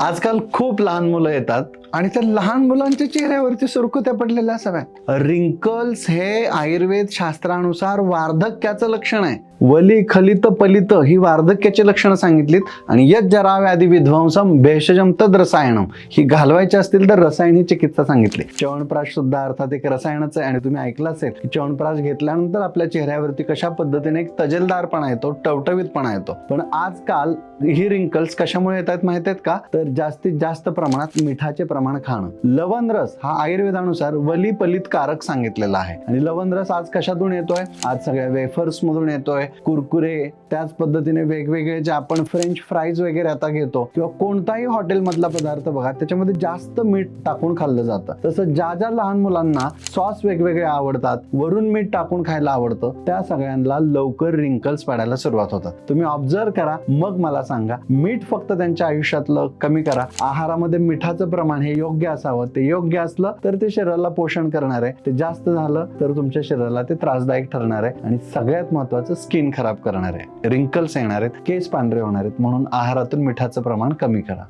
आजकाल खूप लहान मुलं येतात. आणि त्या लहान मुलांच्या चेहऱ्यावरती सुरकुत्या पडलेल्या असाव्यात. रिंकल्स हे आयुर्वेद शास्त्रानुसार वार्धक्याचं लक्षण आहे. वली खलित पलित ही वार्धक्याची लक्षणं सांगितलीत. आणि यत जरा व्याधी विध्वंसम भेषजम तद रसायनम ही घालवायची असतील तर रसायन ही चिकित्सा सांगितली. च्यवनप्राश सुद्धा अर्थात एक रसायनच आहे. आणि तुम्ही ऐकलं असेल की च्यवनप्राश घेतल्यानंतर आपल्या चेहऱ्यावरती कशा पद्धतीने एक तजेलदारपणा येतो टवटवीतपणा येतो. पण आजकाल ही रिंकल्स कशामुळे येतात माहीत आहेत का? तर जास्तीत जास्त प्रमाणात मिठाचे प्रमाण खाणं. लवण रस हा आयुर्वेदानुसार वलीपलित कारक सांगितलेला आहे. आणि लवण रस आज कशातून येतोय? आज सगळ्या वेफर्स मधून येतोय. कुरकुरे त्याच पद्धतीने वेगवेगळे जे आपण फ्रेंच फ्राईज वगैरे आता घेतो किंवा कोणताही हॉटेल मधला पदार्थ बघा त्याच्यामध्ये जास्त मीठ टाकून खाल्लं जातं. तसं ज्या ज्या लहान मुलांना सॉस वेगवेगळे आवडतात वरून मीठ टाकून खायला आवडतं त्या सगळ्यांना लवकर रिंकल्स पडायला सुरुवात होतात. तुम्ही ऑब्झर्व करा मग मला सांगा. मीठ फक्त त्यांच्या आयुष्यातलं कमी करा. आहारामध्ये मिठाचं प्रमाण हे हे योग्य असावं. ते योग्य असलं तर ते शरीराला पोषण करणार आहे. ते जास्त झालं तर तुमच्या शरीराला ते त्रासदायक ठरणार आहे. आणि सगळ्यात महत्वाचं स्किन खराब करणार आहे. रिंकल्स येणार आहेत. केस पांढरे होणार आहेत. म्हणून आहारातून मिठाचं प्रमाण कमी करा.